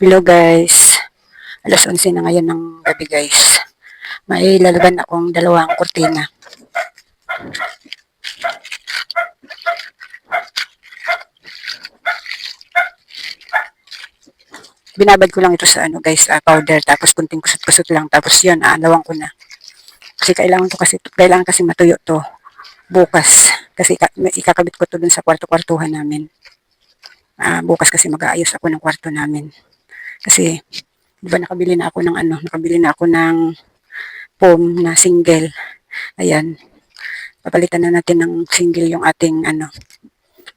Hello guys. Alas 11 na ngayon ng gabi guys. May lalaban akong dalawang kurtina. Binabad ko lang ito sa ano guys, ah, powder tapos kunting kusot-kusot lang tapos yun, aanawang ko na. Kasi kailangan to kasi kailangan kasi matuyo to bukas kasi ikakabit ko to dun sa kwarto-kwartuhan namin. Ah, bukas kasi mag-aayos ako ng kwarto namin. Kasi, di ba nakabili na ako ng ano, nakabili na ako ng foam na single. Ayan. Papalitan na natin ng single yung ating ano,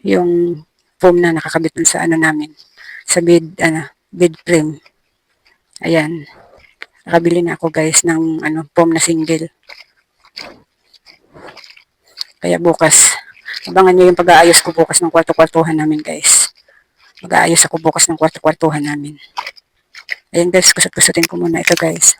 yung foam na nakakabit sa ano namin, sa bed, ano, bed frame. Ayan. Nakabili na ako guys ng ano, foam na single. Kaya bukas, abangan nyo yung pag-aayos ko bukas ng kwarto-kwartuhan namin guys. Mag-aayos ako bukas ng kwarto-kwartuhan namin. Ayan guys, kusot-kusutin ko muna ito guys.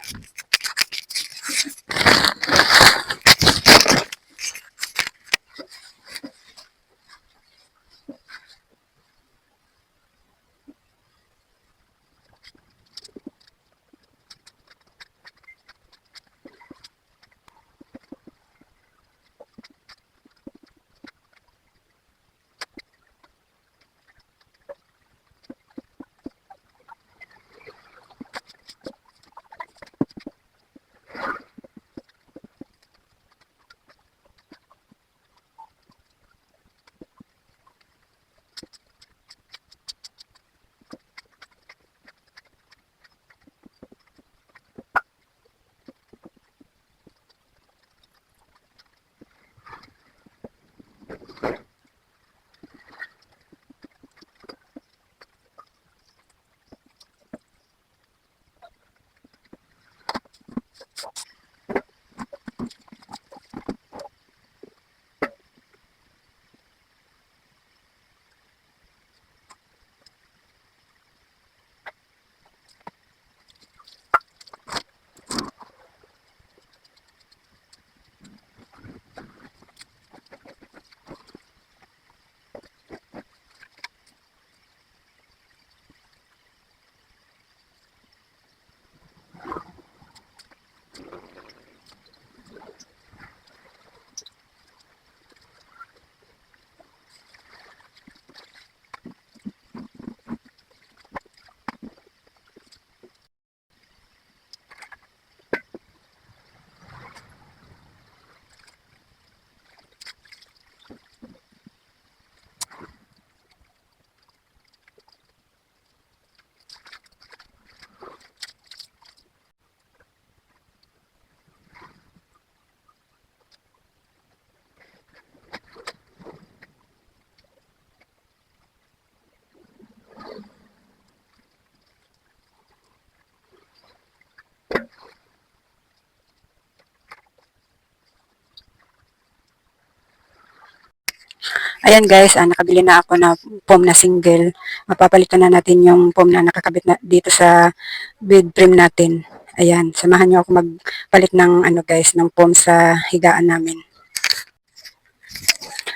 Ayan guys, ah, nakabili na ako na foam na single. Mapapalitan na natin yung foam na nakakabit na dito sa bed frame natin. Ayan, samahan niyo ako magpalit ng ano guys, ng foam sa higaan namin.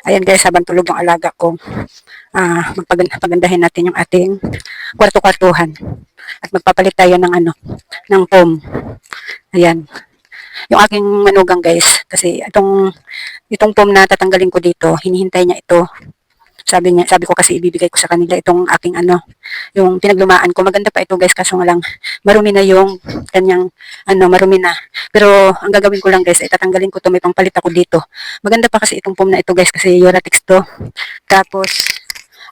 Ayan guys, habang tulog yung alaga ko, ah, magpaganda, pagandahin natin yung ating kwarto-kwartuhan. At magpapalit tayo ng ano, ng foam. Ayan. Yung aking manugang guys, kasi itong itong foam na tatanggalin ko dito, hinihintay niya ito. Sabi niya, sabi ko kasi ibibigay ko sa kanila itong aking ano, yung pinaglumaan ko. Maganda pa ito guys, kaso nga lang marumi na yung kanyang ano, marumi na. Pero ang gagawin ko lang guys, ay tatanggalin ko to, may pangpalit ako dito. Maganda pa kasi itong foam na ito guys, kasi Uratex to. Tapos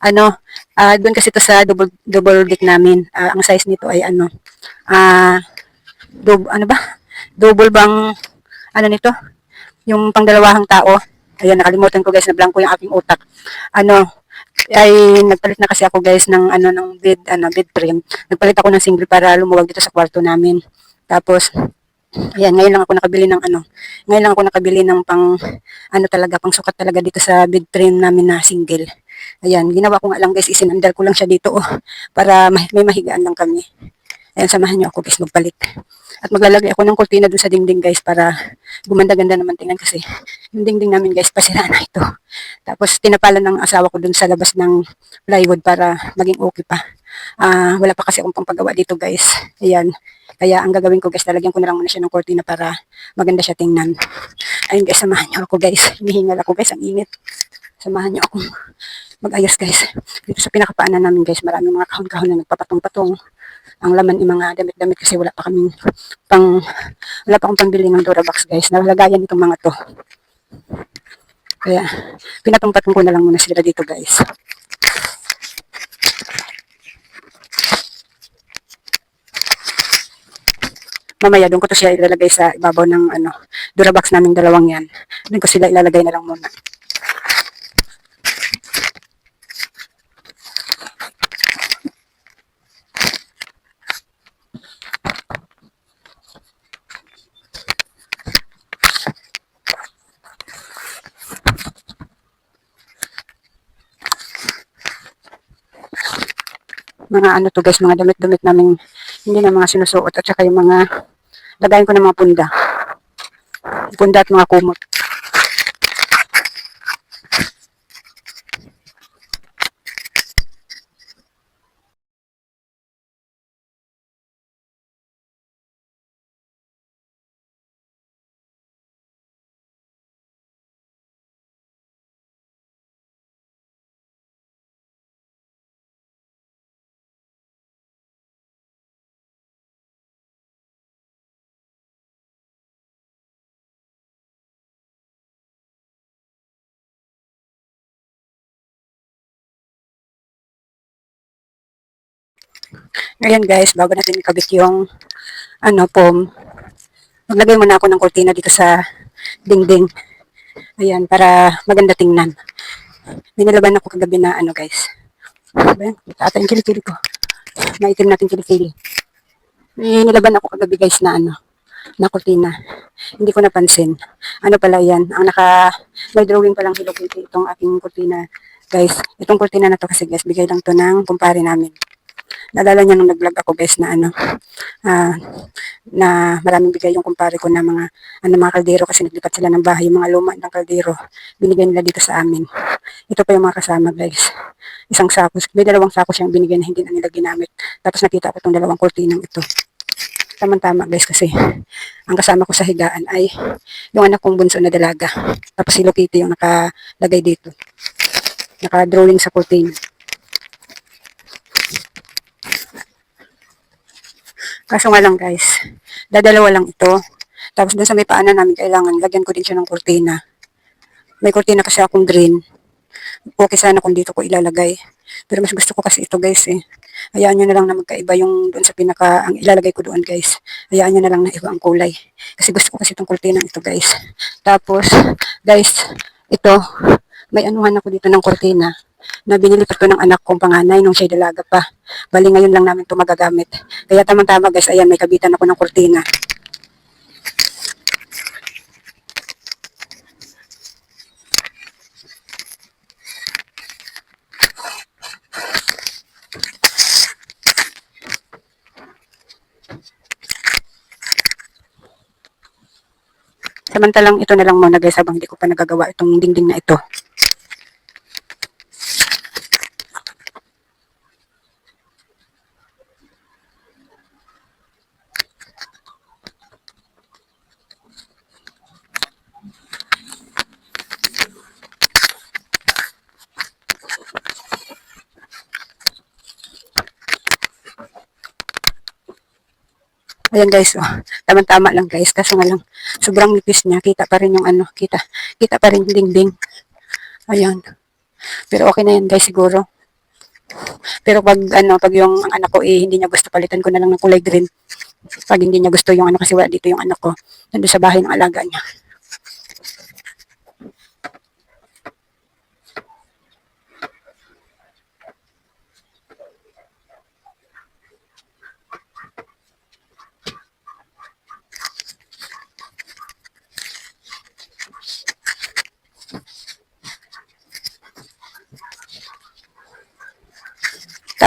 ano, ah doon kasi to sa double double deck namin. Ah, ang size nito ay ano, ah dub, ano ba? Double bang ano nito? Yung pangdalawahang tao. Ayun, nakalimutan ko guys na blanco yung aking utak. Ano, ay nagpalit na kasi ako guys ng ano ng bed ano bed frame. Nagpalit ako ng single para lumuwag dito sa kwarto namin. Tapos Ayan, ngayon lang ako nakabili ng ano. Ngayon lang ako nakabili ng pang ano talaga, pang sukat talaga dito sa bed frame namin na single. Ayan, ginawa ko nga lang guys, isinandal ko lang siya dito oh, para ma- may mahigaan lang kami. Ayan, samahan niyo ako guys magbalik. At maglalagay ako ng kurtina dun sa dingding guys para gumanda-ganda naman tingnan kasi yung dingding namin guys pasira na ito. Tapos tinapalan ng asawa ko dun sa labas ng plywood para maging okay pa. Ah, wala pa kasi akong pampagawa dito guys. Ayan. Kaya ang gagawin ko guys, lalagyan ko na lang muna siya ng kortina para maganda siya tingnan. Ayun guys, samahan niyo ako guys. Hinihingal ako guys, ang init. Samahan niyo ako mag-ayos guys. Dito sa pinakapaanan namin guys, maraming mga kahon-kahon na nagpapatong-patong. Ang laman yung mga damit-damit kasi wala pa kaming pang, wala pa akong pambili ng Durabox guys. Nalagayan itong mga to. Kaya, pinatong-patong ko na lang muna sila dito guys. Mamaya doon ko to siya ilalagay sa ibabaw ng ano, Durabox naming dalawang yan. Doon ko sila ilalagay na lang muna. Mga ano to guys, mga damit-damit namin, hindi na mga sinusuot at saka yung mga lagayin ko ng mga punda. Punda at mga kumot. Ngayon guys, bago natin ikabit yung ano, foam, maglagay muna ako ng kurtina dito sa dingding. Ayan, para maganda tingnan. Ninilaban ako kagabi na ano guys. Ayan, kita ata yung kilikili ko. Maitim natin kilikili. Ninilaban ako kagabi guys na ano, na kurtina. Hindi ko napansin. Ano pala yan? Ang naka, may drawing palang Hello Kitty itong aking kurtina. Guys, itong kurtina na to kasi guys, bigay lang to ng kumpare namin. Naalala niya nung nag-vlog ako guys na ano, ah, na maraming bigay yung kumpare ko na mga, ano, mga kaldero kasi naglipat sila ng bahay, yung mga luma ng kaldero. Binigay nila dito sa amin. Ito pa yung mga kasama guys. Isang sako, may dalawang sako siyang binigay na hindi na nila ginamit. Tapos nakita ko itong dalawang kurtinang ito. Tamang-tama guys kasi ang kasama ko sa higaan ay yung anak kong bunso na dalaga. Tapos si Lokiti yung nakalagay dito. Naka-drawing sa kurtina. Kaso nga lang guys, dadalawa lang ito. Tapos dun sa may paanan namin, kailangan lagyan ko din siya ng kurtina. May kurtina kasi akong green. Okay sana kung dito ko ilalagay. Pero mas gusto ko kasi ito guys eh. Hayaan nyo na lang na magkaiba yung doon sa pinaka, ang ilalagay ko doon guys. Hayaan nyo na lang na iba ang kulay. Kasi gusto ko kasi itong kurtina ito guys. Tapos, guys, ito, may anuhan ako dito ng kurtina na binili pa to ng anak kong panganay nung siya dalaga pa. Bali ngayon lang namin to magagamit. Kaya tamang-tama guys, ayan may kabitan ako ng kurtina. Samantalang ito na lang muna guys habang hindi ko pa nagagawa itong dingding na ito. Ayan guys, oh. Tama-tama lang guys. Kaso nga lang, sobrang nipis niya. Kita pa rin yung ano, kita. Kita pa rin dingding. Ayan. Pero okay na yan guys siguro. Pero pag ano, pag yung anak ko eh, hindi niya gusto palitan ko na lang ng kulay green. Pag hindi niya gusto yung ano kasi wala dito yung anak ko. Nandun sa bahay ng alaga niya.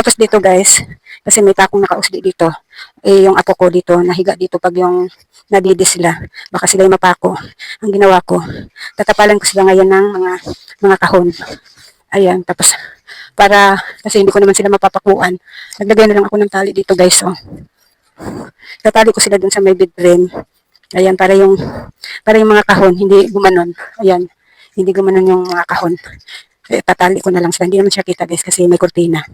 Tapos dito guys, kasi may takong nakausli dito. Eh, yung apo ko dito, nahiga dito pag yung nadidi sila. Baka sila yung mapako. Ang ginawa ko, tatapalan ko sila ngayon ng mga mga kahon. Ayan, tapos para kasi hindi ko naman sila mapapakuan. Naglagay na lang ako ng tali dito guys oh. Tatali ko sila dun sa may bed frame. Ayan, para yung para yung mga kahon hindi gumanon. Ayan, hindi gumanon yung mga kahon. Eh, tatali ko na lang sila. Hindi naman siya kita guys kasi may kurtina.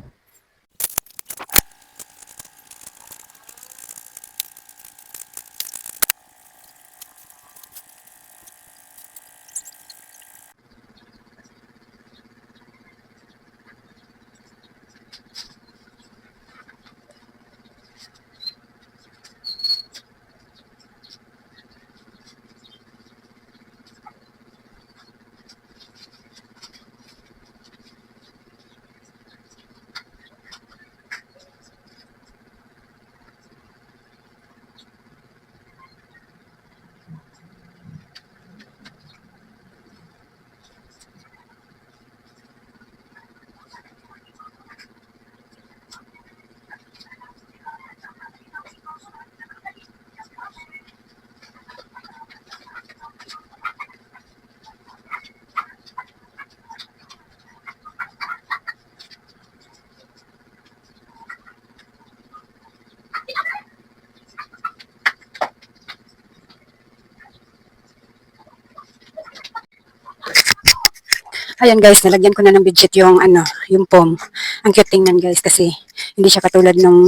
Ayan guys, nalagyan ko na ng budget yung ano, yung pom. Ang cute tingnan guys kasi hindi siya katulad nung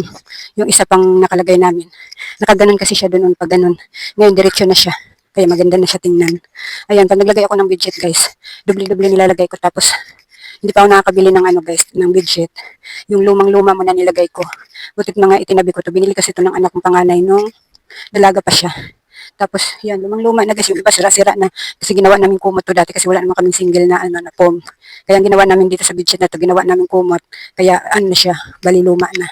yung isa pang nakalagay namin. Nakaganon kasi siya doon pag ganun. Ngayon diretso na siya. Kaya maganda na siya tingnan. Ayan, pag naglagay ako ng budget guys, dubli-dubli nilalagay ko tapos hindi pa ako nakakabili ng ano guys, ng budget. Yung lumang-luma mo na nilagay ko. Butit mga itinabi ko to. Binili kasi to ng anak kong panganay nung dalaga pa siya. Tapos, yan, lumang-luma na guys, yung iba sira-sira na. Kasi ginawa namin kumot to dati kasi wala naman kaming single na, ano, na foam. Kaya ginawa namin dito sa bedsheet na to, ginawa namin kumot. Kaya, ano siya, bali luma na.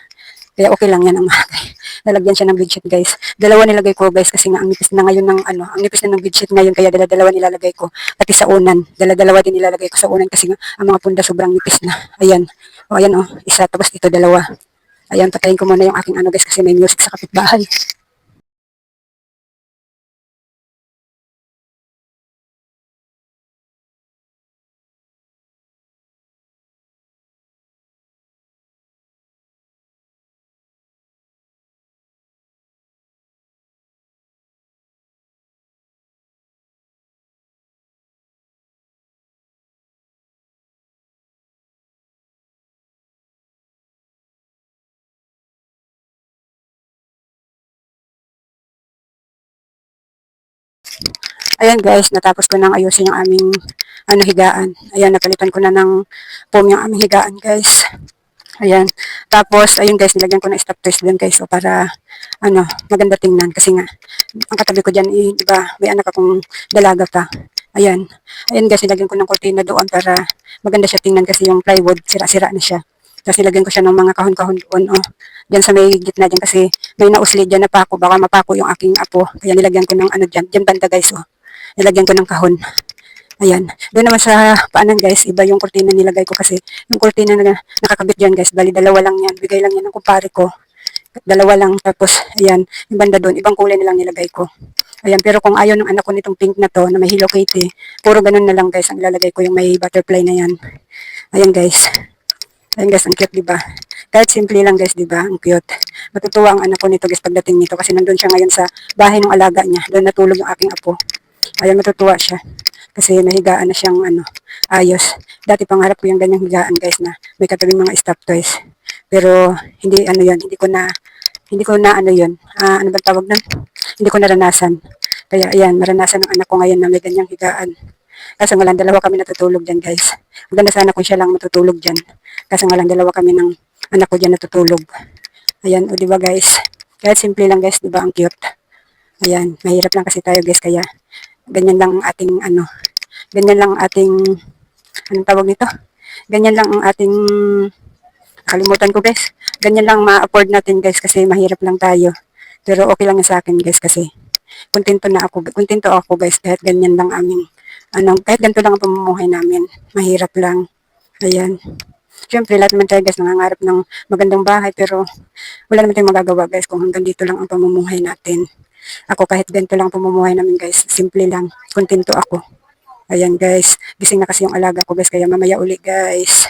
Kaya okay lang yan ang makakay. Lalagyan siya ng bedsheet guys. Dalawa nilagay ko guys kasi nga ang nipis na ngayon ng ano, ang nipis na ng bedsheet ngayon kaya dala-dalawa nilalagay ko. Pati sa unan, dala-dalawa din nilalagay ko sa unan kasi nga ang mga punda sobrang nipis na. Ayan. O ayan o, isa tapos ito dalawa. Ayan, patayin ko muna yung aking ano guys kasi may music sa kapitbahay. Ayan guys, natapos ko nang ayusin yung aming ano higaan. Ayan, napalitan ko na ng foam yung aming higaan guys. Ayan. Tapos, ayun guys, nilagyan ko ng stop twist din guys. So, para, ano, maganda tingnan. Kasi nga, ang katabi ko dyan, eh, di ba, may anak akong dalaga pa. Ayan. Ayan guys, nilagyan ko ng kortina doon para maganda siya tingnan kasi yung plywood, sira-sira na siya. Tapos nilagyan ko siya ng mga kahon-kahon doon, oh. Diyan sa may gitna dyan kasi may nausli dyan na pako. Baka mapako yung aking apo. Kaya nilagyan ko ng ano dyan. Dyan banda guys, oh. Nilagyan ko ng kahon. Ayan. Doon naman sa paanan guys, iba yung kurtina nilagay ko kasi yung kurtina na nakakabit dyan guys, bali dalawa lang yan. Bigay lang yan ng kumpare ko. Dalawa lang. Tapos, ayan, yung banda doon, ibang kulay na lang nilagay ko. Ayan, pero kung ayaw ng anak ko nitong pink na to, na may Hello Kitty, puro ganun na lang guys, ang ilalagay ko yung may butterfly na yan. Ayan guys. Ayan guys, ang cute, di ba? Kahit simple lang guys, di ba? Ang cute. Matutuwa ang anak ko nito guys pagdating nito kasi nandun siya ngayon sa bahay ng alaga niya. Doon natulog yung aking apo. Ayan, matutuwa siya. Kasi nahigaan na siyang ano, ayos. Dati pangarap ko yung ganyang higaan guys na may katabing mga stop toys. Pero hindi ano yon hindi ko na hindi ko na ano yon ah, ano ba tawag nun? Hindi ko naranasan. Kaya ayan, maranasan ng anak ko ngayon na may ganyang higaan. Kaso nga lang, dalawa kami natutulog dyan guys. Maganda sana kung siya lang matutulog dyan. Kaso nga lang, dalawa kami ng anak ko dyan natutulog. Ayan, o diba guys? Kahit simple lang guys, diba ang cute? Ayan, mahirap lang kasi tayo guys, kaya ganyan lang ang ating ano, ganyan lang ang ating, anong tawag nito? Ganyan lang ang ating, kalimutan ko guys. Ganyan lang ma-afford natin guys kasi mahirap lang tayo. Pero okay lang sa akin guys kasi kontento na ako, kontento ako guys kahit ganyan lang aming, ano, kahit ganito lang ang pamumuhay namin. Mahirap lang. Ayan. Siyempre, lahat naman tayo guys nangangarap ng magandang bahay pero wala naman tayong magagawa guys kung hanggang dito lang ang pamumuhay natin. Ako kahit ganito lang ang pamumuhay namin guys, simple lang, kontento ako. Ayan guys, gising na kasi yung alaga ko guys, kaya mamaya uli guys.